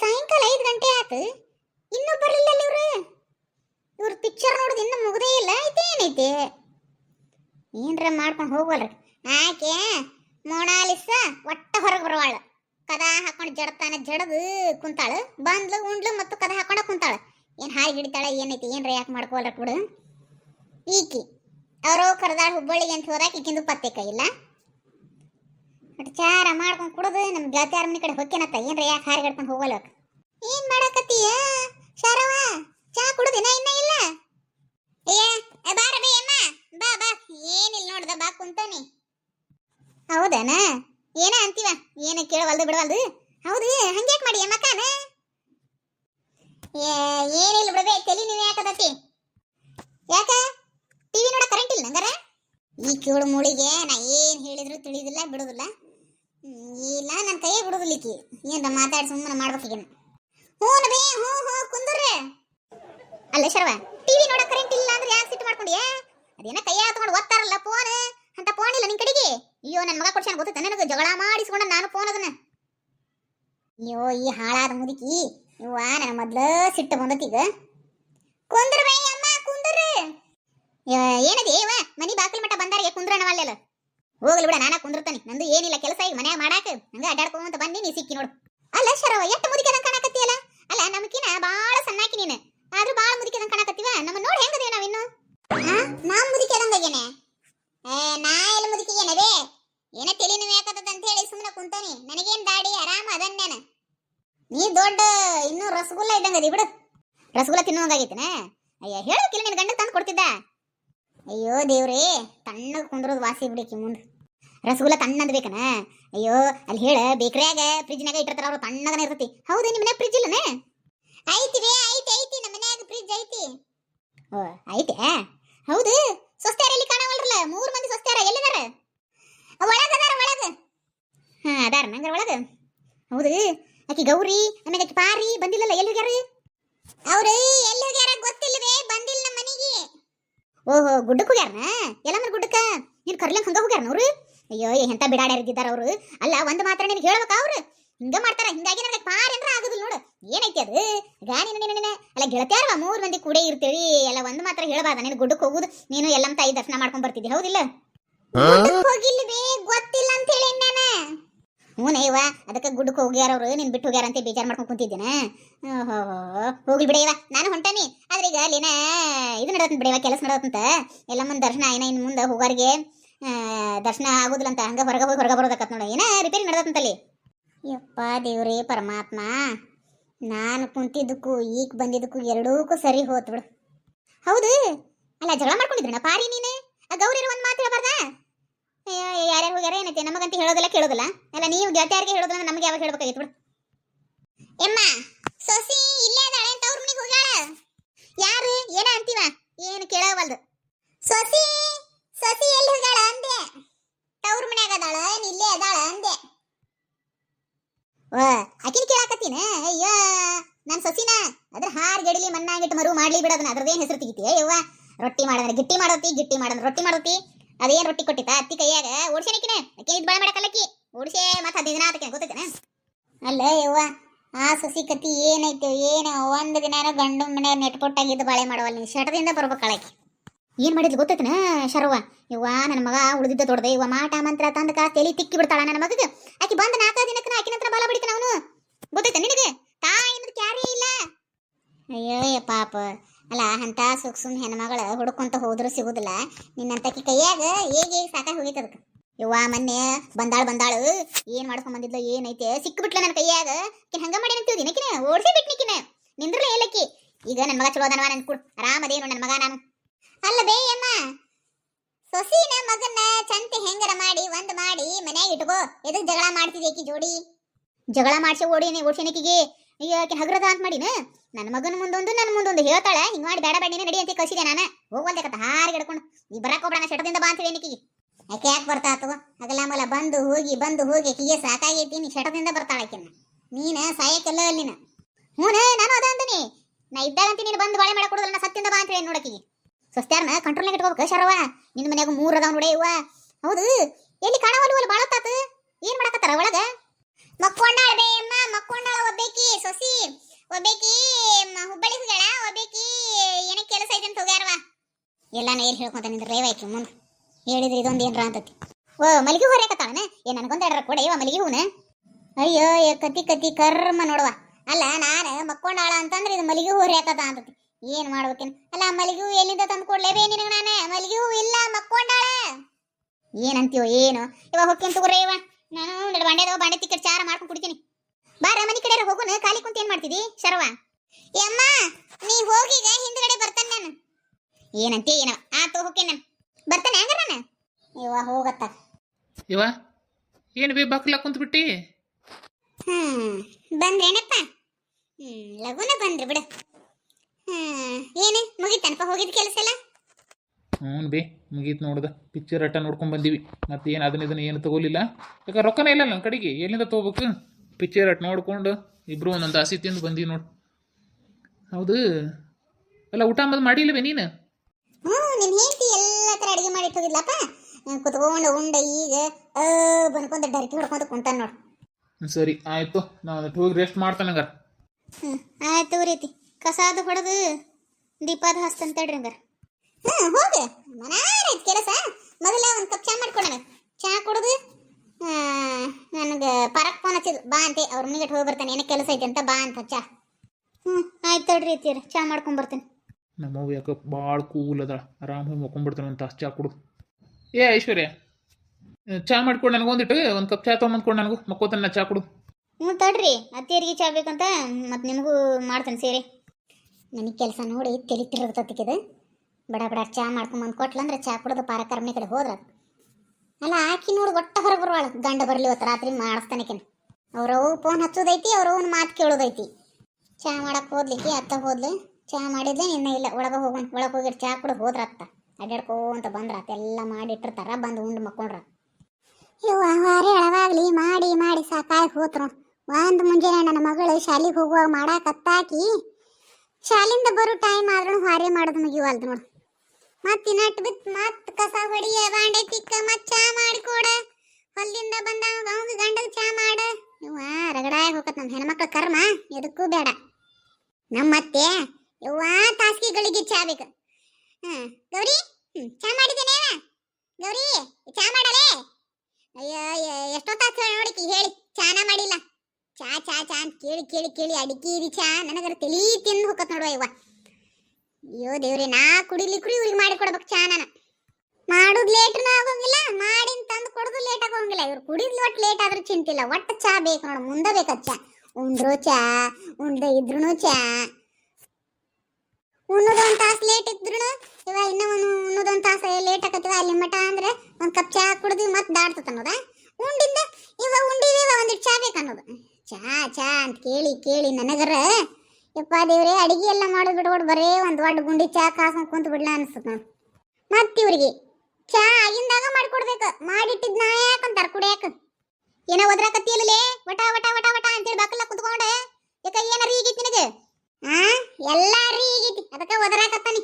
ಸಾಯಂಕಾಲ ಐದು ಗಂಟೆ ಆತು. ಇನ್ನೂ ಬರಲಿಲ್ಲ ಇವ್ರು? ಇವ್ರ ಪಿಕ್ಚರ್ ನೋಡಿದ ಇನ್ನೂ ಮುಗದೇ ಇಲ್ಲ, ಇದೇನೈತೆ? ಏನ್ರ ಮಾಡ್ಕೊಂಡು ಹೋಗ್ವಲ್ರಿ. ಆಕೆ ಮೊಣಾಲಿಸ ಒಟ್ಟ ಹೊರಗೆ ಬರವಾಳ. ಕದ ಹಾಕೊಂಡು ಜಡತಾನ, ಜಡದು ಕುಂತಾಳು. ಬಂದ್ಲು, ಉಂಡ್ಲು ಮತ್ತು ಕದ ಹಾಕೊಂಡ ಕುಂತಾಳ. ಏನು ಹಾಯ್ ಹಿಡಿತಾಳೆ, ಏನೈತಿ, ಏನ್ರ ಯಾಕೆ ಮಾಡ್ಕೋಲ್ರ ಕೂಡ ಈಕಿ, ಅವರೋ ಕರೆದಾಳ ಹುಬ್ಬಳ್ಳಿಗೆ ಅಂತ ಹೋದಾಕ ಈಕಿಂದು ಪತ್ತೆ ಕೈ ಚಾರ ಮಾಡ್ಕೊಂಡು ಕುಡಿದು ನಮ್ಮ ಗೆಳತಿಯಾರ ಮನೆ ಕಡೆ ಹೊಕ್ಕೇನತ್ತ? ಏನ್ರ ಯಾಕೆ ಹಾರಿ ಗಡ್ಕೊಂಡು ಹೋಗಲ್ಲ ಏನ್ ಮಾಡಕತ್ತೀಯ? ಶಾರವ ಚಾ ಕುಡುದಿನ ಇನ್ನ ಇಲ್ಲ? ಏ, ಬಾರ ಬೇ ಅಮ್ಮ. ಬಾ ಬಾ. ಏನಿಲ್ಲ ನೋಡ್ದ ಬಾ ಕುಂತಾನಿ ಹೌದನ? ಏನ ಅಂತೀವ? ಏನ ಕೇಳವಲ್ದು ಬಿಡವಲ್ದು? ಹೌದು ಹಂಗ್ಯಾಕ್ ಮಾಡಿ ಮಕಾನ ಏ ಏನಿಲ್ಲ ಬಿಡಬೇ ತಲಿ ನೀನು ಯಾಕದತಿ ಯಾಕ? ಟಿವಿ ನೋಡ ಕರೆಂಟ್ ಇಲ್ಲ ನಂಗಾರ ಈ ಕಿವಳು ಮೂಳಿಗೆ ನಾ ಏನ್ ಹೇಳಿದ್ರು ತಿಳಿದಿಲ್ಲ ಬಿಡುದಿಲ್ಲ. ಇಲ್ಲ ನನ್ನ ಕೈಯೇ ಬಿಡುದಿಲ್ಲ ಈಕಿ ಏನ್ರ ಮಾತಾಡಿ ಸುಮ್ಮನೆ ಮಾಡ್ಬೇಕೀಗ ಹ್ಞೂ ಬೇ ಹ್ಞೂ ಹ್ಞೂ ಕುಂದ್ರಿ ಅಲ್ಲ ಶರ್ವ, ಟಿವಿ ನೋಡ ಕರೆಂಟ್ ಇಲ್ಲ ಅಂದ್ರೆ ಯಾಕೆ ಸಿಟ್ಟು ಮಾಡ್ಕೊಂಡಿಯಾ? ಅದೇನ ಕೈಯ ತಗೊಂಡು ಓದ್ತಾರಲ್ಲ ಫೋನ್ ಅಂತ ಫೋನ್ ಇಲ್ಲ ನಿನ್ ಕಡೆಗೆ? ಅಯ್ಯೋ ನನ್ನ ಮಗ ಕೊಡ್ಸಾನ ಗೊತ್ತೈತೆ ನನಗೆ? ಜಗಳ ಮಾಡಿಸ್ಕೊಂಡ ನಾನು ಫೋನ್ ಅದನ್ನ. ಅಯ್ಯೋ, ಈ ಹಾಳಾದ ಮುದುಕಿ. ಇವ್ವ ನನ್ನ ಮೊದ್ಲ ಸಿಟ್ಟು ಬಂದತಿ ಈಗ. ಕುಂದ್ರ ಬೈ, ಅಮ್ಮ ಕುಂದ್ರ ಏನದಿ? ಇವ ಮನಿ ಬಾಗಿಲ ಮಟ್ಟ ಬಂದಾರಿಗೆ ಕುಂದ್ರನವಲ್ಲ ಹೋಗ್ಲಿ ಬಿಡ, ನಾನ ಕುಂದ್ರತಾನೆ. ನಂದು ಏನಿಲ್ಲ. ಕೆಲಸ ಈಗ ಮನ್ಯಾಗ ಮಾಡಾಕ? ಹಂಗ ಅಡ್ಡಾಡ್ಕೊಂತ ಬಂದಿ ನೀ ಸಿಕ್ಕಿ ನೋಡು. ಅಲ್ಲ ಶರವ, ಎಷ್ಟು ಮುದುಕದಂಗ ಕಾಣಕತ್ತೀಯಲ್ಲ? ಅಲ್ಲ ನಮ್ಕಿನ ಬಾಳ ಸಣ್ಣಾಕಿ ನೀನು. ಆದ್ರೂ ಬಾಳ ಮುದುಕದಂಗ ಕಾಣಕತ್ತೀವ? ನಮ್ಮ ನೋಡಿ ಹೆಂಗದೇವ ನಾವಿನ್ನು? ನಾ ಮುದುಕದಂಗೇನೆ ಏ, ನಾ ಎಲ್ಲ ಮುದುಕಿಗೇನೆ ಬೇ? ಏನ ತಲೆ ನೀವು ಅಂತ ಹೇಳಿ ಸುಮ್ಮನೆ ಕುಂತಾನಿ ನನಗೇನ್ ದಾಡಿ, ಆರಾಮ ಅದನ್ನೇನ ನೀ ದೊಡ್ಡ, ಇನ್ನು ರಸಗುಲ್ಲ ಇದ್ದಂಗದಿ ಬಿಡು. ರಸಗುಲ್ಲ ತಿನ್ನುವಂಗಾಗೈತಿನ ಅಯ್ಯ ಹೇಳೋಕಿಲ್ಲ ನಿನ್ ಗಂಡ ತಂದು ಕೊಡ್ತಿದ್ದ. ಅಯ್ಯೋ, ದೇವ್ರಿ, ತಣ್ಣಗೆ ಕುಂದ್ರದ ವಾಸಿ ಬಿಡಿಕಿ ಮುಂದೆ. ರಸಗುಲ್ಲ ತಣ್ಣಂದ್ ಬೇಕನ? ಅಯ್ಯೋ, ಅಲ್ಲಿ ಹೇಳ, ಬೇಕ್ರಿಯಾಗ ಫ್ರಿಜ್ನಾಗ ಇಟ್ಟಿರ್ತಾರ, ಅವ್ರು ತಣ್ಣಗನ ಇರ್ತೈತಿ. ಹೌದು ನಿಮ್ಮ ಮನ್ಯಾಗ ಫ್ರಿಜ್ ಇಲ್ಲನೆ? ಐತಿ ಬೇ, ಐತಿ ಐತಿ ನಮ್ಮ ಮನ್ಯಾಗ ಫ್ರಿಜ್ ಐತಿ. ಓ ಐತೆ ಹೌದು ಸ್ವಸ್ತ್ಯಾರ ಎಲ್ಲಿ ಕಾಣವಲ್ರಲ್ಲ? ಮೂರ್ ಮಂದಿ ಸ್ವಸ್ತ್ಯಾರ ಎಲ್ಲಿದಾರ? ಒಳಗ ಅದಾರ, ಒಳಗ. ಹಾ, ಅದಾರ ನಂಗರ ಒಳಗ. ಹೌದು, ಆಕಿ ಗೌರಿ ಆಮೇಲೆ ಆಕಿ ಪಾರಿ, ಬಂದಿಲ್ಲಲ್ಲ, ಎಲ್ಲಿ ಹೋಗ್ಯಾರ? ಅವ್ರು, ಎಲ್ಲಿ ಹೋಗ್ಯಾರ ಗೊತ್ತಿಲ್ಲವೇ, ಬಂದಿಲ್ಲ ನಮ್ಮ ಮನೆಗೆ. ಓಹೋ ಗುಡ್ಡಕ್ಕೆ ಹೋಗ್ಯಾರನ? ಎಲ್ಲಮ್ಮನ ಗುಡ್ಡಕ್ಕ? ನೀನ್ ಕರ್ಲಂಗ್ ಹಂಗ ಹೋಗ್ಯಾರ ಅವ್ರು? ಅಯ್ಯೋ ಎಂತ ಬಿಡಾಡ್ಯಾರ ಇದ್ದಿದ್ದಾರ ಅವ್ರು? ಅಲ್ಲ ಒಂದ್ ಮಾತ್ರ ನಿನಗೆ ಹೇಳ್ಬೇಕ ಅವ್ರು? ಹಿಂಗ ಮಾಡ್ತಾರ ಹಿಂಗಾಗಿ ನನಗೆ ಪಾರ್ ಅಂದ್ರ ಆಗುದಿಲ್ಲ ನೋಡು. ಏನೈತಿ ಅದು? ಗಾನಿ ನಿನ್ನ ಅಲ್ಲ ಗೆಳತಿಯಾರವ ಮೂರು ಮಂದಿ ಕೂಡೇ ಇರ್ತೀವಿ. ಎಲ್ಲ ಒಂದ್ ಮಾತ್ರ ಹೇಳ್ಬಾರ್ದ. ನೀನು ಗುಡ್ಡಕ್ಕೆ ಹೋಗುದು ನೀನು ಎಲ್ಲಮ್ಮ ತಾಯಿ ದರ್ಶನ ಮಾಡ್ಕೊಂಡ್ ಬರ್ತಿದ್ದಿ ಹೌದಿಲ್ಲ? ಹೋಗಿಲ್ವೇ? ಗೊತ್ತಿಲ್ಲ ಅಂತ ಹೇಳಿ ನಾನು ಹ್ಞೂ ಇವ ಅದಕ್ಕೆ ಗುಡ್ಡಕ್ಕೆ ಹೋಗ್ಯಾರ ಅವ್ರು ನೀನ್ ಬಿಟ್ಟು ಹೋಗ್ಯಾರ ಅಂತ ಬೇಜಾರು ಮಾಡ್ಕೊಂಡು ಕುಂತಿದ್ದೇನೆ? ಹೋಗ್ಲಿ ಬಿಡ ಇವ ನಾನು ಹೊಂಟಾನಿ. ಆದ್ರೆ ಈಗ ಅಲ್ಲಿನ ಇದು ನಡತಂತ ಬಿಡ ಇವ ಕೆಲಸ ನಡತಂತ ಎಲ್ಲಮ್ಮನ ದರ್ಶನ ಏನ ಇನ್ ಮುಂದೆ ಹೋಗಾರಿಗೆ ದರ್ಶನ ಆಗುದಿಲ್ಲ ಅಂತ ಹಂಗ ಹೊರಗೆ ಹೋಗಿ ಹೊರಗ ಬರೋದಕ್ಕತ್ ನೋಡ. ಏನ ರಿಪೇರಿ ನಡೆದಂತಲ್ಲಿ ಯಪ್ಪ ದೇವ್ರೇ ಪರಮಾತ್ಮ, ನಾನು ಕುಂತಿದ್ದಕ್ಕೂ ಈಗ ಬಂದಿದ್ದಕ್ಕೂ ಎರಡೂಕ್ಕೂ ಸರಿ ಹೋತ್ ಬಿಡು. ಹೌದು, ಅಲ್ಲ ಜಗಳ ಮಾಡ್ಕೊಂಡಿದ್ರಣ ಪಾರಿ ನೀನೆ? ಆ ಗೌರಿ ಒಂದ್ ಮಾತು ಹೇಳ್ಬಾರ್ದ? ಯಾರ್ಯಾರು ಹೋಗ್ಯಾರ, ಏನೈತೆ? ನಮಗಂತ ಹೇಳೋದಿಲ್ಲ, ಕೇಳೋದಿಲ್ಲ. ಅಲ್ಲ, ನೀವು ಗೆಳತಿಯಾರಿಗೆ ಹೇಳೋದಿಲ್ಲ ನಮಗೆ ಯಾವಾಗ ಹೇಳ್ಬೇಕಾಗಿತ್ತು ಬಿಡು. ಎಮ್ಮ, ಸೊಸಿ ಇಲ್ಲೇ ಅದಾಳೆ ಅಂತ ಅವ್ರ ಮನೆಗೆ ಹೋಗ್ಯಾಳ? ಯಾರು? ಏನ ಅಂತೀವ? ಏನು ಕೇಳವಲ್ದು. ಸೊಸಿ! ಸೊಸಿ ಎಲ್ಲಿ ಹೋಗ್ಯಾಳ ಅಂದೆ. ತವ್ರ ಮನ್ಯಾಗ ಅದಾಳ, ಏನ್ ಇಲ್ಲೇ ಅದಾಳ ಅಂದೆ. ಓ ಆಕಿನ ಕೇಳಾಕತ್ತೀನ. ಅಯ್ಯೋ, ನನ್ ಸಸಿನ ಅದ್ರ ಹಾರ್ ಗಡಿಲಿ ಮಣ್ಣಾಗಿಟ್ಟು ಮರು ಮಾಡ್ಲಿ ಬಿಡೋದನ್ನ ಅದ್ರದೇನ್ ಹೆಸರು ತೆಗಿತೀಯ ಯವ್ವ ರೊಟ್ಟಿ ಮಾಡೋದನ್ನ ಗಿಟ್ಟಿ ಮಾಡೋತಿ, ಗಿಟ್ಟಿ ಮಾಡೋದನ್ನ ರೊಟ್ಟಿ ಮಾಡೋತಿ. ಅದೇನ್ ರೊಟ್ಟಿ ಕೊಟ್ಟಿತ್ತ? ಅತ್ತಿ ಕೈಯಾಗ ಓಡ್ಸೇನಕಿನ ಅಕ್ಕಿ ಇದು ಬಾಳ ಮಾಡಕಲ್ಲಕ್ಕಿ ಓಡಿಸೇ ಮತ್ತೆ ಹದಿನೈದು ದಿನ ಆತಕ್ಕೆ ಗೊತ್ತೈತೇನ? ಅಲ್ಲ ಯವ್ವ ಆ ಸಸಿ ಕತಿ ಏನೈತೆ, ಏನು ಒಂದು ದಿನ ಗಂಡು ಮನೆ ನೆಟ್ಪೊಟ್ಟಾಗಿದ್ದು ಬಾಳೆ ಮಾಡೋವಲ್ಲ ನೀನು ಶಟದಿಂದ ಬರ್ಬೇಕಾಳಕಿ ಏನ್ ಮಾಡಿದ್ಲು ಗೊತ್ತೈತನ, ಶರವ್ವ? ಇವ್ವ ನನ್ನ ಮಗ ಉಳಿದಿದ್ದ ದೊಡ್ಡದೆ. ಇವ ಮಾಟ ಮಂತ್ರ ತಂದ ಕಾ ತಲೆ ತಿಕ್ಕಿ ಬಿಡ್ತಾಳ ನನ್ನ ಮಗಗೆ? ಆಕಿ ಬಂದ ನಾಲ್ಕ ದಿನಕ್ಕೆ ಆಕಿನ ಹತ್ರ ಬಲ ಬಿಡ್ತಾನ ಅವನು? ಗೊತ್ತೈತ ನಿನಗೆ? ತಾಯಿ ಅನ್ನೋದು ಕ್ಯಾರೇ ಇಲ್ಲ. ಅಯ್ಯೋ ಪಾಪ. ಅಲ್ಲ ಅಂತ ಸುಮ್ ಹೆಣ್ಮಗಳ ಹುಡುಕೊಂತ ಹೋದ್ರು ಸಿಗುದಿಲ್ಲ. ನಿನ್ನಂತಕಿ ಕೈಯಾಗ ಹೇಗೆ ಸಾಕಾಗಿ ಹೋಗಿತ್ತು ಅದಕ್ಕೆ? ಯವ್ವ, ಮೊನ್ನೆ ಬಂದಾಳು ಬಂದಾಳು. ಏನ್ ಮಾಡ್ಕೊಂಡ್ ಬಂದಿದ್ಲು, ಏನೈತೆ? ಸಿಕ್ಕಿಬಿಟ್ಲ ನನ್ನ ಕೈಯಾಗ. ಕಿನ್ ಹಂಗ ಮಾಡಿ ಅಂತೀವಿ ದಿನಕಿನ ಓಡಿಸಿ ಬಿಟ್ನಿಕಿನ ನಿಂದ್ರಲ್ಲ ಏಲಕ್ಕಿ ಈಗ ನನ್ನ ಮಗ ಚಲೋ ಅದನವ ನನ್ ಕುಡ್ ಆರಾಮದೇನು ನನ್ನ ಮಗ ನಾನು? ಅಲ್ಲ ಬೇ ಅಮ್ಮ. ಸೊಸಿನ ಮಗನ್ನ ಚಂತೆ ಹೆಂಗರ ಮಾಡಿ, ಒಂದ್ ಮಾಡಿ ಮನ್ಯಾಗ ಇಟ್ಕೋ. ಎದಕ್ ಜಗಳ ಮಾಡ್ತಿದ್ಯಕಿ ಜೋಡಿ? ಜಗಳ ಮಾಡ್ಸಿ ಓಡಿನಿ ಓಡ್ಸಿನಕಿಗೆ ಈಗ ಆಕೆ ಹಗ್ರದ ಅಂತ ಮಾಡಿನ? ನನ್ನ ಮಗನ ಮುಂದೊಂದು ನನ್ನ ಮುಂದೊಂದು ಹೇಳ್ತಾಳೆ. ಹಿಂಗ್ ಮಾಡಿ ಬೇಡ ಬೇಡ ನಡಿ ಅಂತ ಕಳ್ಸಿದೆ ನಾನು? ಹೋಗಲ್ದೆ ಕತ್ತ ಹಾರಿ ಹಿಡ್ಕೊಂಡು. ನೀ ಬರಕ್ ಹೋಗ್ಬೇಡ ಶಟದಿಂದ ಬಾ ಅಂತ ಹೇಳಿ ಆಕೆ ಯಾಕೆ ಬರ್ತಾತು ಅಗಲ ಮಲ ಬಂದು ಹೋಗಿ ಬಂದು ಹೋಗಿ ಆಕಿಗೆ ಸಾಕಾಗೈತಿ. ನೀ ಶಟದಿಂದ ಬರ್ತಾಳ ಆಕಿನ. ನೀನ ಸಾಯಕ್ಕೆಲ್ಲ ಅಲ್ಲಿನ. ಹ್ಞೂ ನಾನು ಅದ ಅಂತೀನಿ ನಾ ಇದ್ದಾಗಂತ ನೀನು ಬಂದು ಬಾಳೆ ಮಾಡಕ್ ಕೊಡೋದಲ್ಲ ಸತ್ತಿಂದ ಬಾ ಅಂತ ಹೇಳಿ ನೋಡಕಿಗೆ ಸ್ವಸ್ತ್ಯಾರನ ಕಂಟ್ರೋಲ್ನಾಗ ಇಟ್ಕೋಬೇಕು ಶರವ ನಿನ್ನ ಮನ್ಯಾಗ ಮೂರ್ ಅದಾವ ನೋಡೇ ಇವ ಹೌದು ಎಲ್ಲಿ ಕಾಣವಲ್ವಲ್ಲ ಬಾಳತ್ತಾತ ಏನ್ ಮಾಡಕತ್ತಾರ ಒಳಗ ಮಕ್ಕೊಂಡಾಳ ಬೇ ಅಮ್ಮ ಮಕ್ಕೊಂಡಾಳ ಒಬ್ಬೇಕಿ ಸೊಸಿ ಒಬ್ಬೇಕಿ ಮ- ಹುಬ್ಬಳ್ಳಿ ಹೋಗ್ಯಾಳ ಒಬ್ಬೇಕಿ ಏನಕ್ಕೆ ಕೆಲಸ ಐತೆ ಅಂತ ಹೋಗ್ಯಾರವ ಎಲ್ಲ ನಾ ಏನ್ ಹೇಳ್ಕೊಂತ ನಿಂದ್ರ ರೇವಾಯ್ತು ಮುಂದೆ ಹೇಳಿದ್ರೆ ಇದೊಂದು ಏನ್ರ ಅಂತತಿ ಓ ಮಲ್ಲಿಗೆ ಹೂ ಹರಿಯಕತ್ತಾಳನ ಏ ನನಗೊಂದು ಎರಡರ ಕೊಡ ಇವ ಮಲ್ಲಿಗೆ ಹೂನ ಅಯ್ಯೋ ಏ ಕತಿ ಕತಿ ಕರ್ಮ ನೋಡುವ ಅಲ್ಲ ನಾನು ಮಕ್ಕೊಂಡಾಳ ಅಂತಂದ್ರೆ ಇದು ಮಲ್ಲಿಗೆ ಹೂ ಹರಿಯಕತ್ತ ಅಂತತಿ ಏನ್ ಮಾಡ್ಬೇಕೇನು? ಅಲ್ಲ ಮಲ್ಲಿಗೆ ಹೂ ಎಲ್ಲಿಂದ ತಂದು ಕೊಡ್ಲೇಬೇ ನಿನಗೆ ನಾನು? ಮಲ್ಲಿಗೆ ಹೂ ಇಲ್ಲ ಮಕ್ಕೊಂಡಾಳೆ. ಏನಂತೀವೋ ಏನು? ಇವಾಗ ಹೋಗ್ತೀನಿ ತಗೋರಿ ಇವ? ನಾನು ಎರಡು ಬಂಡೆದವ ಬಂಡೆ ತಿಕ್ಕಿ ಚಾರ ಮಾಡ್ಕೊಂಡು ಕುಡಿತೀನಿ. ಬಾರ ಮನೆ ಕಡೆ ಹೋಗುನ ಖಾಲಿ ಕುಂತ ಏನ್ ಮಾಡ್ತಿದಿ? ಶರವ? ಯಮ್ಮ ನೀ ಹೋಗೀಗ ಹಿಂದ್ಗಡೆ ಬರ್ತಾನೆ ನಾನು. ಏನಂತೆ ಏನವ ಆತು ಹೋಗ್ತೀನಿ ನಾನು. ಬರ್ತಾನೆ ಹಂಗ ನಾನು? ಇವ ಹೋಗತ್ತ. ಇವ ಏನು ಬೇ ಬಾಕ್ಲ ಕುಂತ್ಬಿಟ್ಟಿ? ಹ್ಮ್ ಬಂದ್ರೇನಪ್ಪ? ಹ್ಮ್ ಲಗುನ ಬಂದ್ರಿ ಬಿಡು. ಏನು ಮುಗಿತನಪ್ಪ ಹೋಗಿದ್ ಕೆಲಸ ಎಲ್ಲ? ಹ್ಞೂ ಬೇ ಮುಗೀತು ನೋಡ್ದ. ಪಿಕ್ಚರ್ ಅಟ್ಟ ನೋಡ್ಕೊಂಡ್ ಬಂದೀವಿ. ಮತ್ತೆ ಏನು ಅದನ್ನ ಇದನ್ನ ಏನು ತಗೋಲಿಲ್ಲ. ಯಾಕೆ ರೊಕ್ಕನೇ ಇಲ್ಲ ನನ್ನ ಕಡೆಗೆ ಎಲ್ಲಿಂದ ತೊಗೋಬೇಕು? ಪಿಕ್ಚರ್ ಅಟ್ ನೋಡ್ಕೊಂಡು ಇಬ್ರು ಒಂದೊಂದು ಆಸೆ ತಿಂದು ಬಂದೀವಿ ನೋಡು. ಹೌದು. ಅಲ್ಲ ಊಟ ಅಂಬದು ಮಾಡಿಲ್ಲವೇ ನೀನು? ಹ್ಞೂ ನಿನ್ನ ಹೆಂಡತಿ ಎಲ್ಲ ಥರ ಅಡುಗೆ ಮಾಡಿ ಹೋಗಿದ್ಲಪ್ಪ? ಕುತ್ಕೊಂಡು ಉಂಡ ಈಗ ಅ ಬನ್ಕೊಂತ ಡರ್ಕಿ ಹೊಡ್ಕೊಂತ ಕುಂತಾನ ನೋಡು. ಸರಿ ಆಯಿತು. ನಾನು ಹೋಗಿ ರೆಸ್ಟ್ ಮಾಡ್ತಾನೆ ಹಂಗಾರೆ. ಹ್ಮ್ ಆಯ್ತು ರೀತಿ ಕಸಾದ ಹೊಡೆದು ದೀಪಾದ ಹಸ್ತಂತ ತಡ್ರಿ ಹಂಗಾರ. ಹ್ಮ್ ಹೋಗಿ. ಮನಾರೈತ್ ಕೆಲಸ. ಮೊದಲ ಒಂದು ಕಪ್ ಚಾ ಮಾಡ್ಕೊಡಣ ಚಾ ಕುಡಿದು ನನಗೆ ಪರಕ್ ಫೋನ್ ಹಚ್ಚಿದ್. ಬಾ ಅಂತೆ ಅವ್ರ ಮನೆಗೆ ಹೋಗಿ ಬರ್ತಾನೆ. ಏನೋ ಕೆಲಸ ಐತೆ ಅಂತ ಬಾ ಅಂತ ಚಾ ಹ್ಞೂ ಆಯ್ತು ತಡ್ರಿ ಐತಿಯರ ಚಾ ಮಾಡ್ಕೊಂಡ್ ಬರ್ತೇನೆ. ನಮ್ಮವ್ವ ಯಾಕೆ ಭಾಳ ಕೂಲ್ ಅದ ಆರಾಮ್ ಹೋಗಿ ಮಕ್ಕೊಂಡ್ಬಿಡ್ತಾನೆ ಒಂದು ತಾಸು. ಚಾ ಕುಡು ಏ ಐಶ್ವರ್ಯ ಚಾ ಮಾಡ್ಕೊಂಡು ನನಗೊಂದಿಟ್ಟು ಒಂದು ಕಪ್ ಚಾ ತೊಗೊಂಬಂದ್ಕೊಂಡು ನನಗೂ. ಮಕ್ಕೋತಾನೆ ಮಕ್ಕೋತನ ಚಾ ಕುಡು. ಹ್ಞೂ ತಡ್ರಿ. ಅತ್ತಿಯರಿಗೆ ಚಾ ಬೇಕಂತ ಮತ್ತು ನಿಮಗೂ ಮಾಡ್ತೇನೆ ಸೇರಿ. ನನಗೆ ಕೆಲಸ ನೋಡಿ ತಲೆ ತಿರುಗತ್ತಿಕ್ಕಿದೆ. ಬಡ ಬಡ ಚಾ ಮಾಡ್ಕೊಂಬಂದು ಕೊಟ್ಲಂದ್ರೆ ಚಾ ಕುಡಿದು ಪಾರಕರ್ಮನೆ ಕಡೆ ಹೋದ್ರ. ಅಲ್ಲ, ಆಕಿ ನೋಡಿ ಒಟ್ಟ ಹೊರಗೆ ಬರುವಾಳ. ಗಂಡ ಬರಲಿ ಇವತ್ತು ರಾತ್ರಿ ಮಾಡಿಸ್ತಾನಕಿನ. ಅವ್ರವು ಫೋನ್ ಹಚ್ಚೋದೈತಿ ಅವ್ರವ್ನ ಮಾತು ಕೇಳೋದೈತಿ. ಚಾ ಮಾಡಕ್ಕೆ ಹೋದ್ಲಿಕ್ಕೆ ಅತ್ತ ಹೋದ್ಲು. ಚಾ ಮಾಡಿದ್ಲೆ ನಿನ್ನ ಇಲ್ಲ, ಒಳಗೆ ಹೋಗೋಣ ಒಳಗೆ ಹೋಗಿ ಚಾ ಕುಡಿದು ಹೋದ್ರ ಅತ್ತ. ಅಡ್ಡಾಡ್ಕೋಂತ ಬಂದ್ರ ಎಲ್ಲ ಮಾಡಿಟ್ಟಿರ್ತಾರ ಬಂದು ಉಂಡು ಮಕ್ಕೊಂಡ್ರ. ಇವ್ವ ವಾರೆ ಅಳವಾಗ್ಲಿ, ಮಾಡಿ ಮಾಡಿ ಸಾಕಾಗಿ ಹೋತ್ರು. ಒಂದು ಮುಂಜಾನೆ ನನ್ನ ಮಗಳು ಶಾಲೆಗೆ ಹೋಗುವಾಗ ಮಾಡಾಕತ್ತಾಕಿ. ಶಾಲಿಂದ ಬರೋ ಟೈಮ್ ಆದ್ರೂ ಹಾರೆ ಮಾಡೋದು ಮುಗಿವಲ್ದು ನೋಡು. ಮತ್ತೆ ನಟ್ ಬಿತ್ ಮತ್ ಕಸ ಹೊಡಿಯ ಬಾಂಡೆ ತಿಕ್ಕ ಮತ್ ಚಾ ಮಾಡಿಕೊಡ. ಹೊಲ್ದಿಂದ ಬಂದ ಅವಂಗ ಗಂಡಗ ಚಾ ಮಾಡ. ಇವ ರಗಡಾಗಿ ಹೋಗತ್ ನಮ್ಮ ಹೆಣ್ಮಕ್ಳ ಕರ್ಮ, ಎದಕ್ಕೂ ಬೇಡ. ನಮ್ಮತ್ತೆ ಇವ್ವ ತಾಸ್ಕಿಗಳಿಗೆ ಚಾ ಬೇಕು. ಹ್ಮ್ ಗೌರಿ ಚಾ ಮಾಡಿದ್ದೇನೆ ಗೌರಿ, ಚಾ ಮಾಡಲೇ? ಅಯ್ಯೋ ಎಷ್ಟೊತ್ತಾತು ನೋಡಿಕಿ, ಹೇಳಿ, ಚಾನ ಮಾಡಿಲ್ಲ. ಚಾ ಚಾ ಚಾ ಅಂತ ಕೇಳಿ ಕೇಳಿ ಕೇಳಿ ಅಡಿಕೆ ಚಾ. ನನಗರ ತಲಿ ತಿಂದು ಹೋಗತ್ ನೋಡುವ ಇವ. ಅಯ್ಯೋ ದೇವ್ರಿ, ನಾ ಕುಡಿಲಿ, ಕುಡಿ ಇವ್ರಿಗೆ ಮಾಡಿ ಕೊಡ್ಬೇಕು ಚಾ ನಾನು. ಮಾಡುದು ಲೇಟ್ನು ಆಗೋಂಗಿಲ್ಲ, ಮಾಡಿನ ತಂದು ಕೊಡೋದು ಲೇಟ್ ಆಗೋಂಗಿಲ್ಲ. ಇವ್ರು ಕುಡಿದ್ ಒಟ್ಟು ಲೇಟ್ ಆದ್ರೂ ಚಿಂತಿಲ್ಲ. ಒಟ್ಟು ಚಾ ಬೇಕು ನೋಡು, ಮುಂದೆ ಬೇಕು ಚಾ. ಉಂಡ್ರು ಚಾ ಉಂಡ ಇದ್ರೂ ಚಾ. ಉಣ್ಣೋದು ತಾಸು ಲೇಟ್ ಇದ್ರು ಇವ ಇನ್ನೂ ಒಂದು ಉಣ್ಣೋದು ತಾಸು ಲೇಟ್ ಆಕತ್ತಿವ. ಅಲ್ಲಿ ಮಟ ಅಂದ್ರೆ ಒಂದು ಕಪ್ ಚಾ ಕುಡ್ದು ಮತ್ತೆ ದಾಡ್ತತ್ ಅನ್ನೋದ? ಉಂಡಿಂದ, ಇವ ಉಂಡಿದ ಒಂದಿಟ್ಟು ಚಾ ಬೇಕನ್ನೋದು ಚಾ ಚಾ ಅಂತ ಕೇಳಿ ಕೇಳಿ ನನಗರ ಯಪ್ಪ ದೇವ್ರೆ ಅಡಿಗೆ ಎಲ್ಲ ಮಾಡೋದು ಬಿಡ್ಬಿಡು ಬರೇ ಒಂದು ದೊಡ್ಡ ಗುಂಡಿ ಚಾ ಕಾಸ್ಕೊಂಡು ಕುಂತು ಬಿಡ್ಲ ಅನ್ಸುತ್ತೆ ನೋಡಿ ಮತ್ತೆ ಇವ್ರಿಗೆ ಚಾ ಆಗಿಂದಾಗ ಮಾಡ್ಕೊಡ್ಬೇಕು ಮಾಡಿಟ್ಟಿದ್ ನಾ ಯಾಕಂತಾರ ಕುಡಿಯಾಕ ಏನೋ ಒದ್ರಾಕತ್ತಿಯಲ್ಲೇ ವಟ ವಟ ವಟ ವಟ ಅಂತೇಳಿ ಬಾಕಲ್ಲ ಕುತ್ಕೊಂಡೆ ಯಾಕ ಏನಾರ ಈಗಿತ್ತು ನಿನಗೆ ಆ ಎಲ್ಲ ಈಗೈತಿ ಅದಕ್ಕೆ ಒದರಾಕತ್ತಾನಿ